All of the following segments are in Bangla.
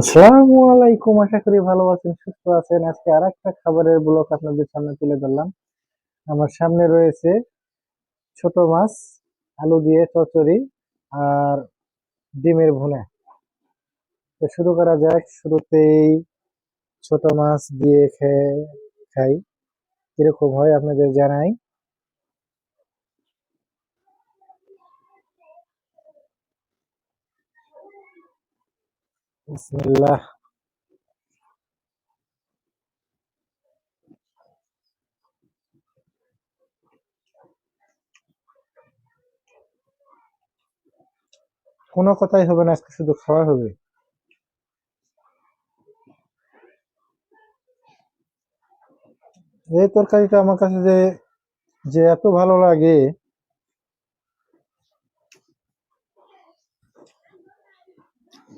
আসসালামু আলাইকুম আশা করি ভালো আছেন, সুস্থ আছেন। আজকে আর একটা খাবারের ব্লগ আপনাদের সামনে তুলে ধরলাম। আমার সামনে রয়েছে ছোট মাছ, আলু দিয়ে চচ্চড়ি আর ডিমের ভুনা। তো শুরু করা যাক, শুরুতেই ছোট মাছ দিয়ে খেয়ে খাই। কীরকম হয় আপনাদের জানাই। বিসমিল্লাহ কোনো কথাই হবে না, আজকে শুধু খাওয়া হবে। এই তরকারিটা আমার কাছে যে যে এত ভালো লাগে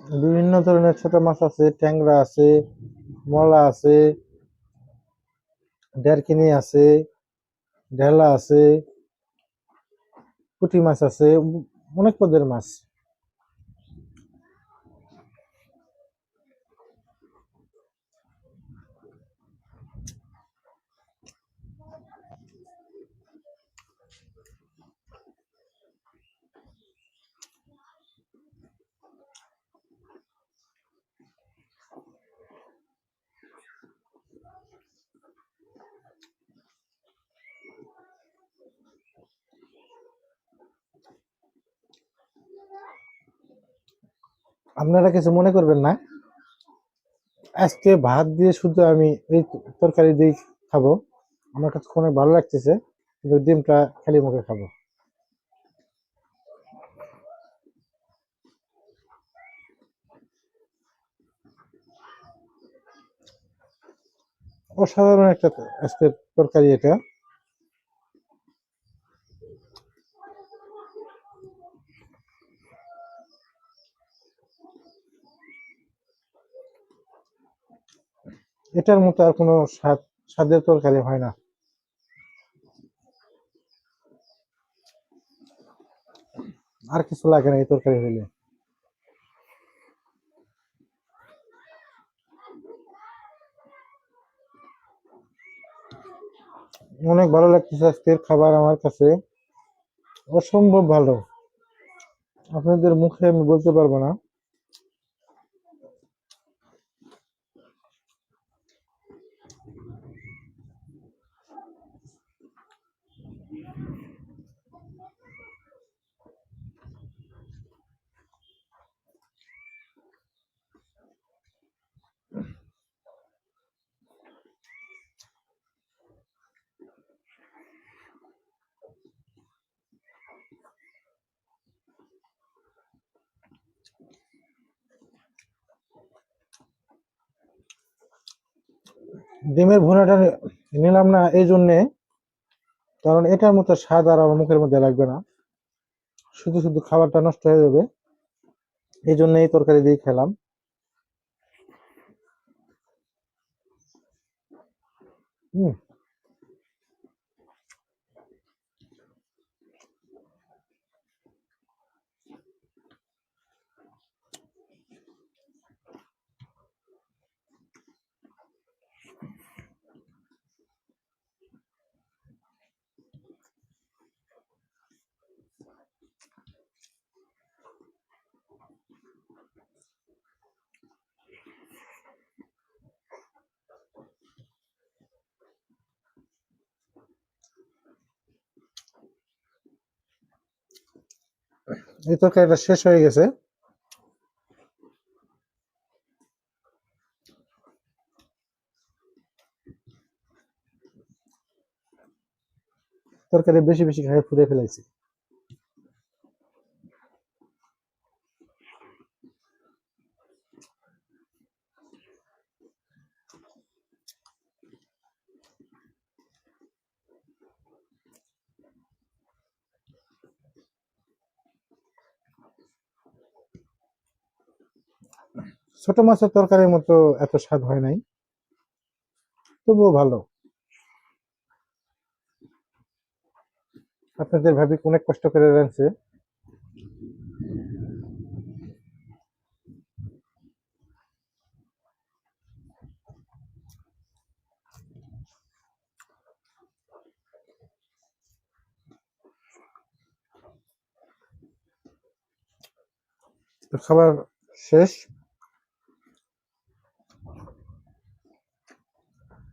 বিভিন্ন ধরনের ছোট মাছ আছে, ট্যাংরা আছে, মলা আছে ডেরকিনি আছে, ঢেলা আছে, পুঁটি মাছ আছে অনেক পদের মাছ। আপনারা কিছু মনে করবেন না। আজকে ভাত দিয়ে শুধু আমি এই তরকারি দিয়ে খাব। আমার কাছে অনেক ভালো লাগতেছে, কিন্তু ডিমটা খালি মুখে খাব। অসাধারণ একটা আজকের তরকারি এটা। এটার মতো আর কোনো স্বাদ, স্বাদের তরকারি হয় না। আর কিছু লাগে না এই তরকারি হইলে। অনেক ভালো লাগতেছে আজকের খাবার আমার কাছে। অসম্ভব ভালো। আপনাদের মুখে আমি বলতে পারব না। ডিমের ভুনাটা নিলাম না এই জন্যে, কারণ এটার মতো স্বাদ আর আমার মুখের মধ্যে লাগবে না। শুধু শুধু খাবারটা নষ্ট হয়ে যাবে। এই জন্য এই তরকারি দিয়ে খেলাম। হুম। এই তরকারিটা শেষ হয়ে গেছে। তরকারি বেশি বেশি খাই ফুলে ফেলাইছি। ছোট মাছের তরকারির মতো এত স্বাদ হয় নাই। তবুও ভালো। আপনাদের ভাবি অনেক কষ্ট করে রাখছে খাবার শেষ।